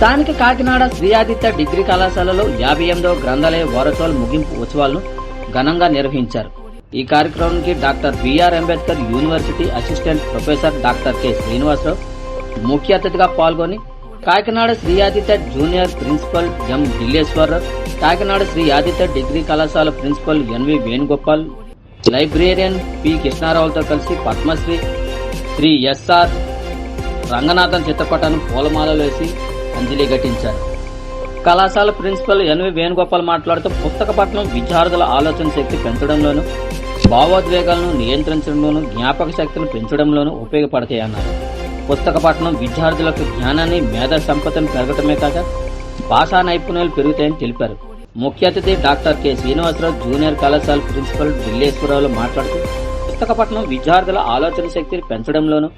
స్థానిక కాకినాడ శ్రీ ఆదిత్య డిగ్రీ కళాశాలలో యాభై ఎనిమిదవ గ్రంథాలయ వారోత్సవాల ముగింపు ఉత్సవాలను ఘనంగా నిర్వహించారు. ఈ కార్యక్రమానికి doctor BR Ambedkar university assistant professor doctor K. Srinivasa Rao ముఖ్య అతిథిగా పాల్గొని Kakinada Sri Aditya junior principal M. Dilleswara Rao Kakinada Sri Aditya degree కళాశాల principal NV Venugopal librarian P. కృష్ణారావులతో కలిసి పద్మశ్రీ శ్రీ ఎస్ఆర్ రంగనాథన్ చిత్రపటాన్ని పూలమాలలు వేసి అంజలి ఘటించారు. కళాశాల ప్రిన్సిపల్ ఎన్వి వేణుగోపాల్ మాట్లాడుతూ పుస్తక పఠనం విద్యార్థుల ఆలోచన శక్తి పెంచడంలోనూ భావోద్వేగాలను నియంత్రించడంలోనూ జ్ఞాపక శక్తిని పెంచడంలోనూ ఉపయోగపడతాయన్నారు. పుస్తక పఠనం విద్యార్థులకు జ్ఞానాన్ని మేధా సంపదను పెరగటమే కాక భాషా నైపుణ్యాలు పెరుగుతాయని తెలిపారు. ముఖ్య అతిథి డాక్టర్ కె. శ్రీనివాసరావు జూనియర్ కళాశాల ప్రిన్సిపల్ ఢిల్లేశ్వరరావులు మాట్లాడుతూ పుస్తక పఠనం విద్యార్థుల ఆలోచన శక్తిని పెంచడంలోనూ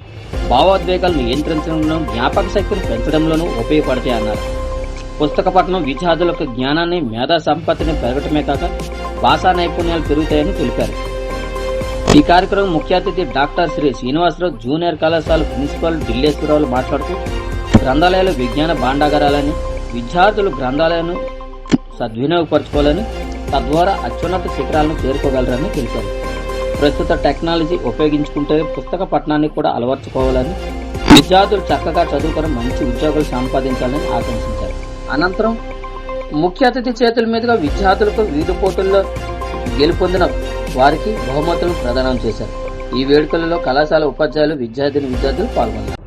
భావోద్వేగాలు నియంత్రించడంలో జ్ఞాపక శక్తిని పెంచడంలోనూ ఉపయోగపడతాయన్నారు పుస్తక పఠనం విద్యార్థులకు జ్ఞానాన్ని మేధా సంపత్తిని పెరగటమే కాక భాషా నైపుణ్యాలు పెరుగుతాయని తెలిపారు. ఈ కార్యక్రమం ముఖ్య అతిథి డాక్టర్ శ్రీ శ్రీనివాసరావు జూనియర్ కళాశాల ప్రిన్సిపల్ ఢిల్లేశ్వరరావులు మాట్లాడుతూ గ్రంథాలయాలు విజ్ఞాన భాండాగారాలని విద్యార్థులు గ్రంథాలయాలను సద్వినియోగపరచుకోవాలని తద్వారా అత్యున్నత శిఖరాలను చేరుకోగలరని తెలిపారు. ప్రస్తుత టెక్నాలజీ ఉపయోగించుకుంటే పుస్తక పఠనాన్ని కూడా అలవర్చుకోవాలని విద్యార్థులు చక్కగా చదువుకొని మంచి ఉద్యోగాలు సంపాదించాలని ఆకాంక్షించారు. అనంతరం ముఖ్య అతిథి చేతుల మీదుగా విద్యార్థులకు వివిధ పోటీల్లో గెలుపొందిన వారికి బహుమతులు ప్రదానం చేశారు. ఈ వేడుకలలో కళాశాల ఉపాధ్యాయులు విద్యార్థిని విద్యార్థులు పాల్గొన్నారు.